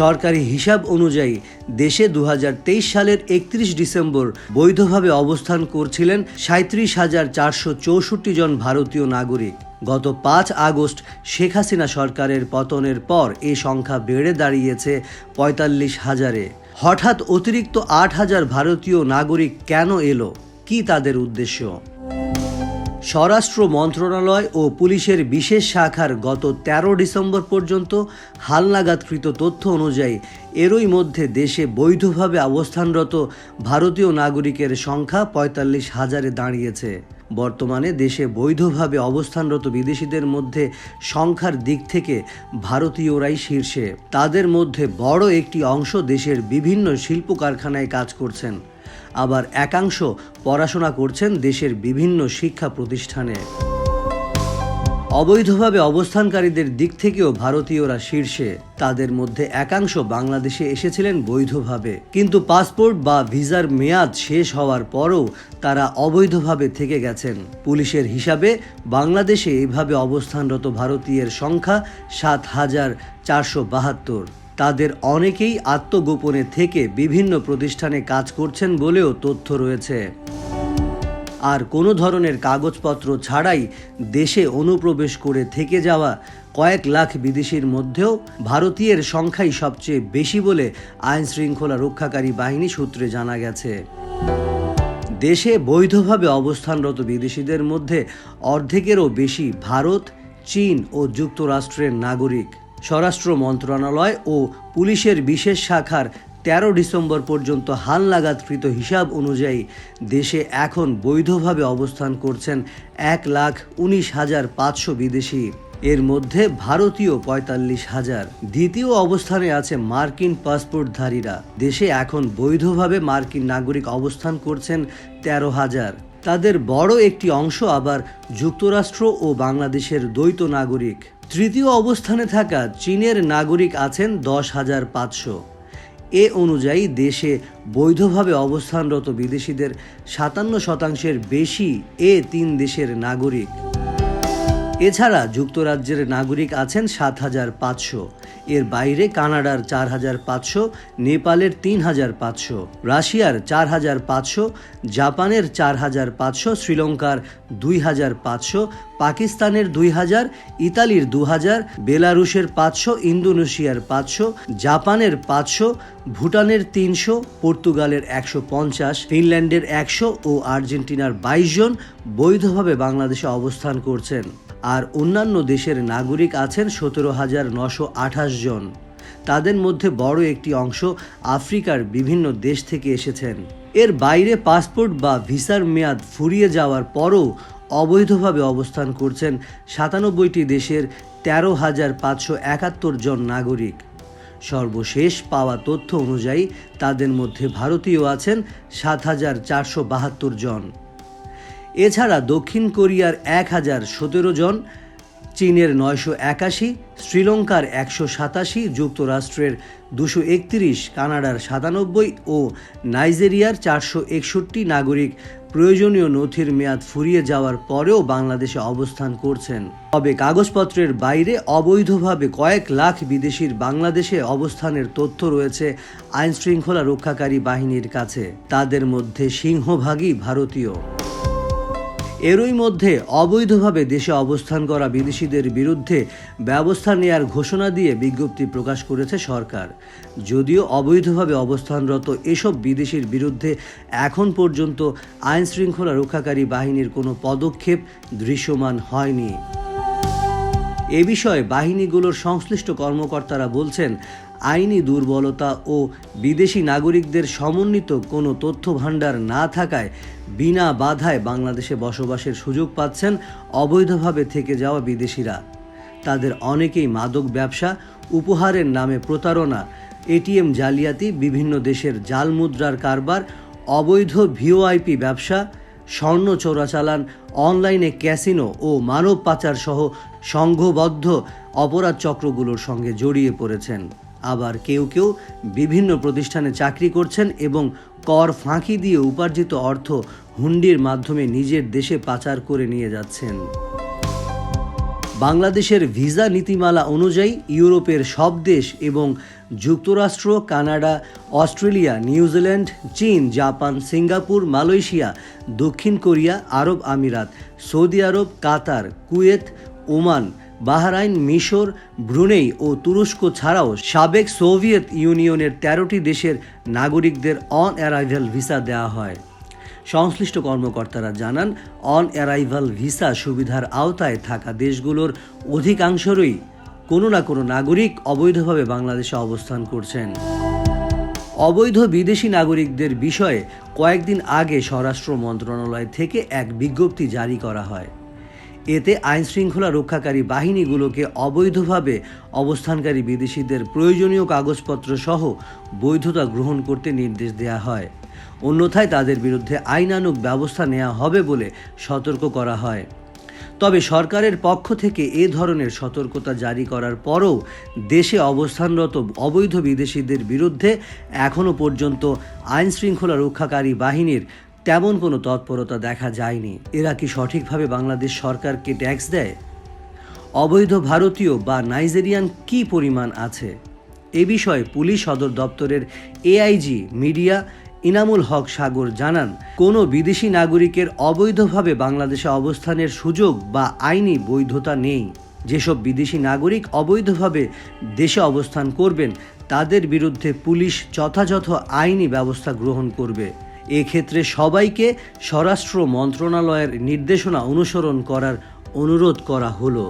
সরকারি হিসাব অনুযায়ী দেশে দু হাজার তেইশ সালের একত্রিশ ডিসেম্বর বৈধভাবে অবস্থান করছিলেন সাঁত্রিশ হাজার চারশো চৌষট্টি জন ভারতীয় নাগরিক। গত পাঁচ আগস্ট শেখ হাসিনা সরকারের পতনের পর এ সংখ্যা বেড়ে দাঁড়িয়েছে পঁয়তাল্লিশ হাজারে। হঠাৎ অতিরিক্ত আট হাজার ভারতীয় নাগরিক কেন এলো? কি তাদের উদ্দেশ্য? স্বরাষ্ট্র মন্ত্রণালয় ও পুলিশের বিশেষ শাখার গত ১৩ ডিসেম্বর পর্যন্ত হালনাগাদকৃত তথ্য অনুযায়ী এরই মধ্যে দেশে বৈধভাবে অবস্থানরত ভারতীয় নাগরিকের সংখ্যা পঁয়তাল্লিশ হাজারে দাঁড়িয়েছে। বর্তমানে দেশে বৈধভাবে অবস্থানরত বিদেশিদের মধ্যে সংখ্যার দিক থেকে ভারতীয়রাই শীর্ষে। তাদের মধ্যে বড় একটি অংশ দেশের বিভিন্ন শিল্প কারখানায় কাজ করছেন। আবার একাংশ পড়াশোনা করছেন দেশের বিভিন্ন শিক্ষা প্রতিষ্ঠানে। অবৈধভাবে অবস্থানকারীদের দিক থেকেও ভারতীয়রা শীর্ষে। তাদের মধ্যে একাংশ বাংলাদেশে এসেছিলেন বৈধভাবে। কিন্তু পাসপোর্ট বা ভিসার মেয়াদ শেষ হওয়ার পরও তারা অবৈধভাবে থেকে গেছেন। পুলিশের হিসাবে বাংলাদেশে এভাবে অবস্থানরত ভারতীয়ের সংখ্যা সাত হাজার চারশো বাহাত্তর। তাদের অনেকেই আত্মগোপনে থেকে বিভিন্ন প্রতিষ্ঠানে কাজ করছেন বলেও তথ্য রয়েছে। আর কোনো ধরনের কাগজপত্র ছাড়াই দেশে অনুপ্রবেশ করে থেকে যাওয়া কয়েক লাখ বিদেশির মধ্যেও ভারতীয়ের সংখ্যাই সবচেয়ে বেশি বলে আইন শৃঙ্খলা রক্ষাকারী বাহিনী সূত্রে জানা গেছে। দেশে বৈধভাবে অবস্থানরত বিদেশিদের মধ্যে অর্ধেকেরও বেশি ভারত, চীন ও যুক্তরাষ্ট্রের নাগরিক। স্বরাষ্ট্র মন্ত্রণালয় ও পুলিশের বিশেষ শাখার তেরো ডিসেম্বর পর্যন্ত হালনাগাদকৃত হিসাব অনুযায়ী দেশে এখন বৈধভাবে অবস্থান করছেন এক লাখ উনিশ হাজার পাঁচশো বিদেশি। এর মধ্যে ভারতীয় পঁয়তাল্লিশ হাজার। দ্বিতীয় অবস্থানে আছে মার্কিন পাসপোর্টধারীরা। দেশে এখন বৈধভাবে মার্কিন নাগরিক অবস্থান করছেন তেরো হাজার। তাদের বড় একটি অংশ আবার যুক্তরাষ্ট্র ও বাংলাদেশের দ্বৈত নাগরিক। তৃতীয় অবস্থানে থাকা চীনের নাগরিক আছেন দশ হাজার পাঁচশো। এ অনুযায়ী দেশে বৈধভাবে অবস্থানরত বিদেশিদের সাতান্ন শতাংশের বেশি এ তিন দেশের নাগরিক। এছাড়া যুক্তরাজ্যের নাগরিক আছেন সাত হাজার পাঁচশো। এর বাইরে কানাডার চার হাজার পাঁচশো, নেপালের তিন হাজার পাঁচশো, রাশিয়ার চার হাজার পাঁচশো, জাপানের চার হাজার পাঁচশো, শ্রীলঙ্কার দুই হাজার পাঁচশো, পাকিস্তানের দুই হাজার, ইতালির দু হাজার, বেলারুশের পাঁচশো, ইন্দোনেশিয়ার পাঁচশো, জাপানের পাঁচশো, ভুটানের তিনশো, পর্তুগালের একশো পঞ্চাশ, ফিনল্যান্ডের একশো ও আর্জেন্টিনার বাইশ জন বৈধভাবে বাংলাদেশে অবস্থান করছেন। আর অন্যান্য দেশের নাগরিক আছেন সতেরো হাজার নশো আঠাশ জন। তাদের মধ্যে বড় একটি অংশ আফ্রিকার বিভিন্ন দেশ থেকে এসেছেন। এর বাইরে পাসপোর্ট বা ভিসার মেয়াদ ফুরিয়ে যাওয়ার পরও অবৈধভাবে অবস্থান করছেন সাতানব্বইটি দেশের তেরো হাজার পাঁচশো একাত্তর জন নাগরিক। সর্বশেষ পাওয়া তথ্য অনুযায়ী তাদের মধ্যে ভারতীয় আছেন সাত হাজার চারশো বাহাত্তর জন। এছাড়া দক্ষিণ কোরিয়ার এক হাজার সতেরো জন, চীনের নয়শো একাশি, শ্রীলঙ্কার একশো সাতাশি, যুক্তরাষ্ট্রের দুশো একত্রিশ, কানাডার সাতানব্বই ও নাইজেরিয়ার চারশো একষট্টি নাগরিক প্রয়োজনীয় নথির মেয়াদ ফুরিয়ে যাওয়ার পরেও বাংলাদেশে অবস্থান করছেন। তবে কাগজপত্রের বাইরে অবৈধভাবে কয়েক লাখ বিদেশির বাংলাদেশে অবস্থানের তথ্য রয়েছে আইনশৃঙ্খলা রক্ষাকারী বাহিনীর কাছে। তাদের মধ্যে সিংহভাগই ভারতীয়। এরই মধ্যে অবৈধভাবে দেশে অবস্থান করা বিদেশিদের বিরুদ্ধে ব্যবস্থা নেয়ার ঘোষণা দিয়ে বিজ্ঞপ্তি প্রকাশ করেছে সরকার। যদিও অবৈধভাবে অবস্থানরত এসব বিদেশির বিরুদ্ধে এখন পর্যন্ত আইনশৃঙ্খলা রক্ষাকারী বাহিনীর কোনো পদক্ষেপ দৃশ্যমান হয়নি। এ বিষয়ে বাহিনীগুলোর সংশ্লিষ্ট কর্মকর্তারা বলছেন, আইনি দুর্বলতা ও বিদেশি নাগরিকদের সমন্বিত কোনো তথ্য ভাণ্ডার না থাকায় বিনা বাধায় বাংলাদেশে বসবাসের সুযোগ পাচ্ছেন অবৈধভাবে থেকে যাওয়া বিদেশিরা। তাদের অনেকেই মাদক ব্যবসা, উপহারের নামে প্রতারণা, এটিএম জালিয়াতি, বিভিন্ন দেশের জাল মুদ্রার কারবার, অবৈধ ভিওআইপি ব্যবসা স্বর্ণ চোরাচালান, অনলাইনে ক্যাসিনো ও মানব পাচার সহ সংঘবদ্ধ অপরাধ চক্রগুলোর সঙ্গে জড়িয়ে পড়েছেন। আবার কেউ কেউ বিভিন্ন প্রতিষ্ঠানে চাকরি করছেন এবং কর ফাঁকি দিয়ে উপার্জিত অর্থ হুন্ডির মাধ্যমে নিজের দেশে পাচার করে নিয়ে যাচ্ছেন। বাংলাদেশের ভিসা নীতিমালা অনুযায়ী ইউরোপের সব দেশ এবং যুক্তরাষ্ট্র, কানাডা, অস্ট্রেলিয়া নিউজিল্যান্ড চীন, জাপান, সিঙ্গাপুর, মালয়েশিয়া, দক্ষিণ কোরিয়া, আরব আমিরাত, সৌদি আরব, কাতার, কুয়েত, ওমান, বাহরাইন, মিশর, ব্রুনেই ও তুরস্ক ছাড়াও সাবেক সোভিয়েত ইউনিয়নের তেরোটি দেশের নাগরিকদের অন অ্যারাইভাল ভিসা দেওয়া হয়। সংশ্লিষ্ট কর্মকর্তারা জানান, অন অ্যারাইভাল ভিসা সুবিধার আওতায় থাকা দেশগুলোর অধিকাংশেরই কোনো না কোনো নাগরিক অবৈধভাবে বাংলাদেশে অবস্থান করছেন। অবৈধ বিদেশি নাগরিকদের বিষয়ে কয়েকদিন আগে স্বরাষ্ট্র মন্ত্রণালয় থেকে এক বিজ্ঞপ্তি জারি করা হয়। এতে আইন শৃঙ্খলা রক্ষাকারী বাহিনীগুলোকে অবৈধভাবে অবস্থানকারী বিদেশিদের প্রয়োজনীয় কাগজপত্র সহ বৈধতা গ্রহণ করতে নির্দেশ দেওয়া হয়। অন্যথায় তাদের বিরুদ্ধে আইনানুগ ব্যবস্থা নেওয়া হবে বলে সতর্ক করা হয়। তবে সরকারের পক্ষ থেকে এ ধরনের সতর্কতা জারি করার পরও দেশে অবস্থানরত অবৈধ বিদেশিদের বিরুদ্ধে এখনও পর্যন্ত আইন শৃঙ্খলা রক্ষাকারী বাহিনীর তেমন কোনো তৎপরতা দেখা যায়নি। এরা কি সঠিকভাবে বাংলাদেশ সরকারকে ট্যাক্স দেয়? অবৈধ ভারতীয় বা নাইজেরিয়ান কি পরিমাণ আছে? এ বিষয়ে পুলিশ সদর দপ্তরের এআইজি মিডিয়া ইনামুল হক সাগর জানান, কোনো বিদেশি নাগরিকের অবৈধভাবে বাংলাদেশে অবস্থানের সুযোগ বা আইনি বৈধতা নেই। যেসব বিদেশি নাগরিক অবৈধভাবে দেশে অবস্থান করবেন, তাদের বিরুদ্ধে পুলিশ যথাযথ আইনি ব্যবস্থা গ্রহণ করবে। এক্ষেত্রে সবাইকে স্বরাষ্ট্র মন্ত্রণালয়ের নির্দেশনা অনুসরণ করার অনুরোধ করা হলো।